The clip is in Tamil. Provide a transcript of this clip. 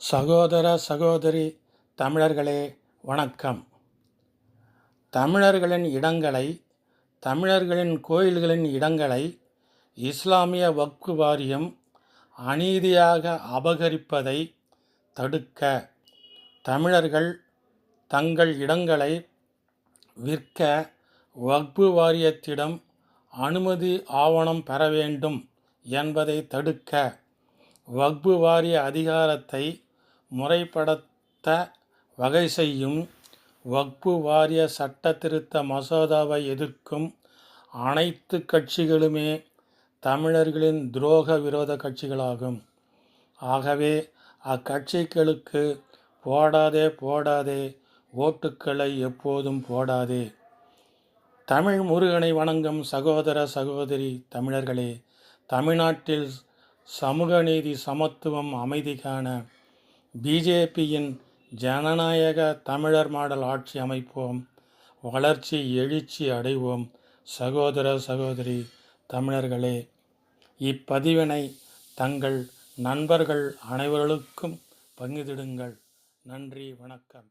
சகோதர சகோதரி தமிழர்களே வணக்கம். தமிழர்களின் இடங்களை தமிழர்களின் கோயில்களின் இடங்களை இஸ்லாமிய வக்ஃபு வாரியம் அநீதியாக அபகரிப்பதை தடுக்க தமிழர்கள் தங்கள் இடங்களை விற்க வக்ஃபு வாரியத்திடம் அனுமதி ஆவணம் பெற வேண்டும் என்பதை தடுக்க வக்பு வாரிய அதிகாரத்தை முறைப்படுத்த வகை செய்யும் வக்பு வாரிய சட்ட திருத்த மசோதாவை எதிர்க்கும் அனைத்து கட்சிகளுமே தமிழர்களின் துரோக விரோத கட்சிகளாகும். ஆகவே அக்கட்சிகளுக்கு போடாதே போடாதே ஓட்டுக்களை எப்போதும் போடாதே. தமிழ் முருகனை வணங்கும் சகோதர சகோதரி தமிழர்களே தமிழ்நாட்டில் சமூக நீதி சமத்துவம் அமைதிக்கான பிஜேபியின் ஜனநாயக தமிழர் மாடல் ஆட்சி அமைப்போம். வளர்ச்சி எழுச்சி அடைவோம். சகோதர சகோதரி தமிழர்களே இப்பதிவினை தங்கள் நண்பர்கள் அனைவர்களுக்கும் பங்கிடுங்கள். நன்றி வணக்கம்.